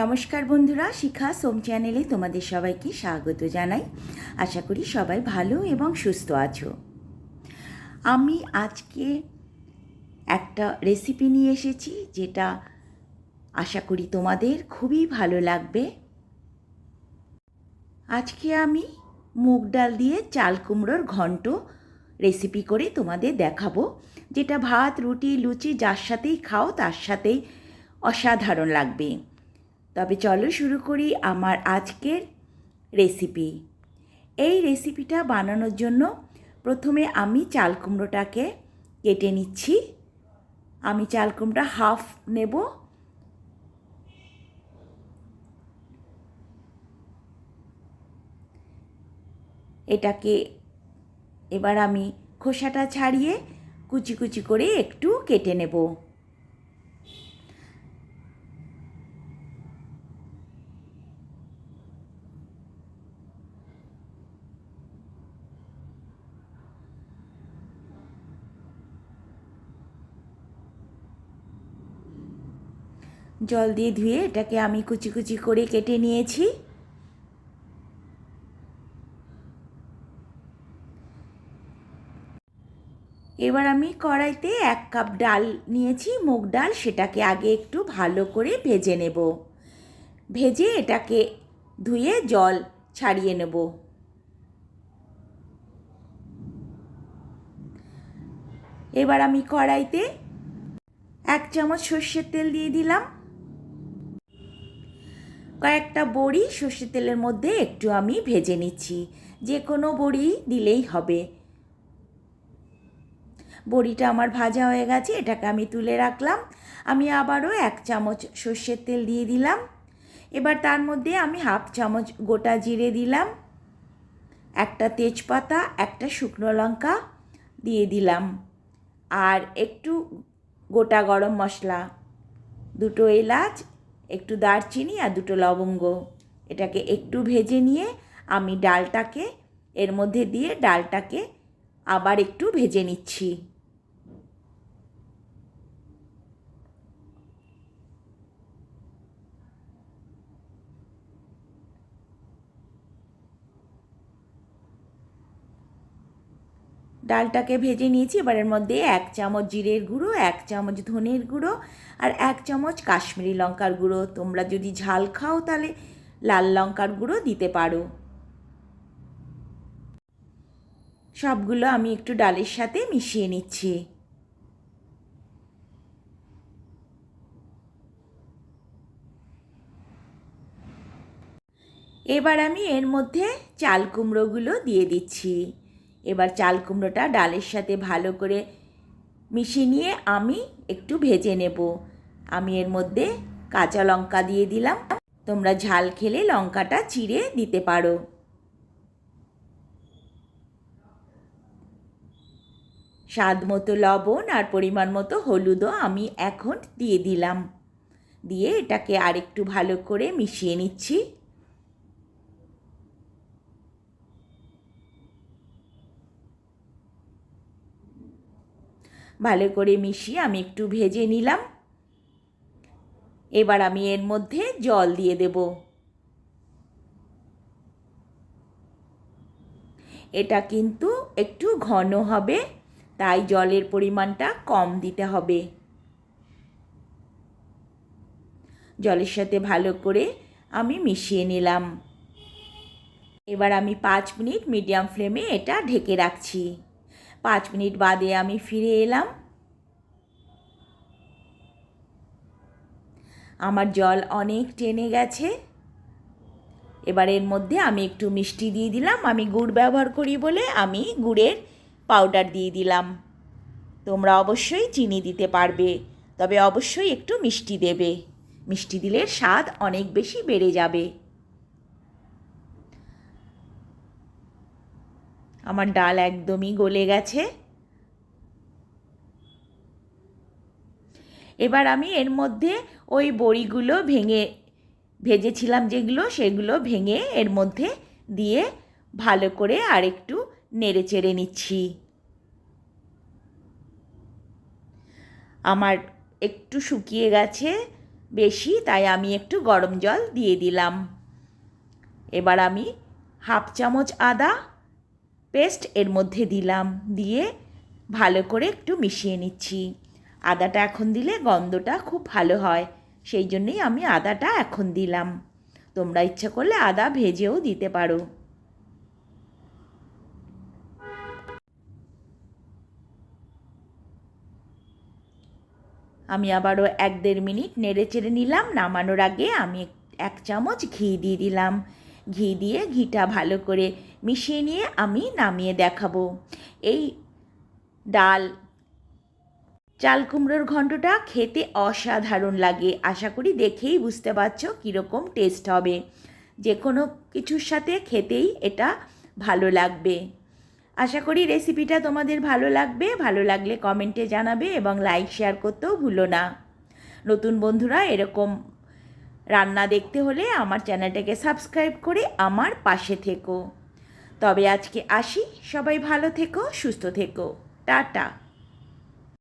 নমস্কার বন্ধুরা, শিখা সোম চ্যানেলে তোমাদের সবাইকে স্বাগত জানাই। আশা করি সবাই ভালো এবং সুস্থ আছো। আমি আজকে একটা রেসিপি নিয়ে এসেছি, যেটা আশা করি তোমাদের খুবই ভালো লাগবে। আজকে আমি মুগ ডাল দিয়ে চাল কুমড়োর ঘন্ট রেসিপি করে তোমাদের দেখাবো, যেটা ভাত, রুটি, লুচি, যার সাথেই খাও তার সাথেই অসাধারণ লাগবে। তবে চলো শুরু করি আমার আজকের রেসিপি এই রেসিপিটা বানানোর জন্য প্রথমে আমি চাল কুমড়োটাকে কেটে নিচ্ছি। আমি চাল কুমড়োটা হাফ নেব। এটাকে এবার আমি খোসাটা ছাড়িয়ে কুচি কুচি করে একটু কেটে নেব। জল দিয়ে ধুয়ে এটাকে আমি কুচি কুচি করে কেটে নিয়েছি। এবার আমি কড়াইতে এক কাপ ডাল নিয়েছি, মুগ ডাল সেটাকে আগে একটু ভালো করে ভেজে নেব। ভেজে এটাকে ধুয়ে জল ছাড়িয়ে নেব। এবার আমি কড়াইতে এক চামচ সর্ষের তেল দিয়ে দিলাম। কয়েকটা বড়ি সর্ষের তেলের মধ্যে একটু আমি ভেজে নিচ্ছি। যে কোনো বড়ি দিলেই হবে। বড়িটা আমার ভাজা হয়ে গেছে, এটাকে আমি তুলে রাখলাম। আমি আবারও এক চামচ সর্ষের তেল দিয়ে দিলাম। এবার তার মধ্যে আমি হাফ চামচ গোটা জিরে দিলাম। একটা তেজপাতা, একটা শুকনো লঙ্কা দিয়ে দিলাম। আর একটু গোটা গরম মশলা। দুটো এলাচ একটু দারচিনি আর দুটো লবঙ্গ। এটাকে একটু ভেজে নিয়ে আমি ডালটাকে, এর মধ্যে দিয়ে ডালটাকে আবার একটু ভেজে নিচ্ছি। ডালটাকে ভেজে নিয়েছি। এবার এর মধ্যে এক চামচ জিরের গুঁড়ো, এক চামচ ধনের গুঁড়ো আর এক চামচ কাশ্মীরি লঙ্কার গুঁড়ো। তোমরা যদি ঝাল খাও তাহলে লাল লঙ্কার গুঁড়ো দিতে পারো। সবগুলো আমি একটু ডালের সাথে মিশিয়ে নিচ্ছি। এবার আমি এর মধ্যে চাল কুমড়োগুলো দিয়ে দিচ্ছি। এবার চাল কুমড়োটা ডালের সাথে ভালো করে মিশিয়ে নিয়ে আমি একটু ভেজে নেব। আমি এর মধ্যে কাঁচা লঙ্কা দিয়ে দিলাম। তোমরা ঝাল খেলে লঙ্কাটা চিড়ে দিতে পারো। স্বাদ মতো লবণ আর পরিমাণ মতো হলুদও আমি এখন দিয়ে দিলাম। দিয়ে এটাকে আরেকটু ভালো করে মিশিয়ে নিচ্ছি। ভালো করে মিশিয়ে আমি একটু ভেজে নিলাম। এবার আমি এর মধ্যে জল দিয়ে দেব। এটা কিন্তু একটু ঘন হবে, তাই জলের পরিমাণটা কম দিতে হবে। জলের সাথে ভালো করে আমি মিশিয়ে নিলাম। এবার আমি পাঁচ মিনিট মিডিয়াম ফ্লেমে এটা ঢেকে রাখছি। পাঁচ মিনিট বাদে আমি ফিরে এলাম। আমার জল অনেক টেনে গেছে। এবার এর মধ্যে আমি একটু মিষ্টি দিয়ে দিলাম। আমি গুড় ব্যবহার করি বলে আমি গুড়ের পাউডার দিয়ে দিলাম। তোমরা অবশ্যই চিনি দিতে পারবে, তবে অবশ্যই একটু মিষ্টি দেবে। মিষ্টি দিলে স্বাদ অনেক বেশি বেড়ে যাবে। আমার ডাল একদমই গলে গেছে। এবার আমি এর মধ্যে ওই বড়িগুলো ভেঙে ভেজেছিলাম যেগুলো, সেগুলো ভেঙে এর মধ্যে দিয়ে ভালো করে আর একটু নেড়ে চেড়ে নিচ্ছি। আমার একটু শুকিয়ে গেছে বেশি, তাই আমি একটু গরম জল দিয়ে দিলাম। এবার আমি হাফ চামচ আদা পেস্ট এর মধ্যে দিলাম, দিয়ে ভালো করে একটু মিশিয়ে নিচ্ছি। আদাটা এখন দিলে গন্ধটা খুব ভালো হয়, সেই জন্যই আমি আদাটা এখন দিলাম। তোমরা ইচ্ছা করলে আদা ভেজেও দিতে পারো। আমি আবারও এক দেড় মিনিট নেড়ে চেড়ে নিলাম, নামানোর আগে আমি এক চামচ ঘি দিয়ে দিলাম। ঘি দিয়ে ঘিটা ভালো করে মিশিয়ে নিয়ে আমি নামিয়ে দেখাবো। এই ডাল, চাল কুমড়োর ঘন্টটা খেতে অসাধারণ লাগে। আশা করি দেখেই বুঝতে পারছ কীরকম টেস্ট হবে। যে কোনো কিছুর সাথে খেতেই এটা ভালো লাগবে। আশা করি রেসিপিটা তোমাদের ভালো লাগবে। ভালো লাগলে কমেন্টে জানাবে এবং লাইক শেয়ার করতেও ভুলো না। নতুন বন্ধুরা, এরকম রান্না দেখতে হলে আমার চ্যানেলটাকে সাবস্ক্রাইব করে আমার পাশে থেকো। তবে আজকে আসি। সবাই ভালো থেকো সুস্থ থেকো। টাটা।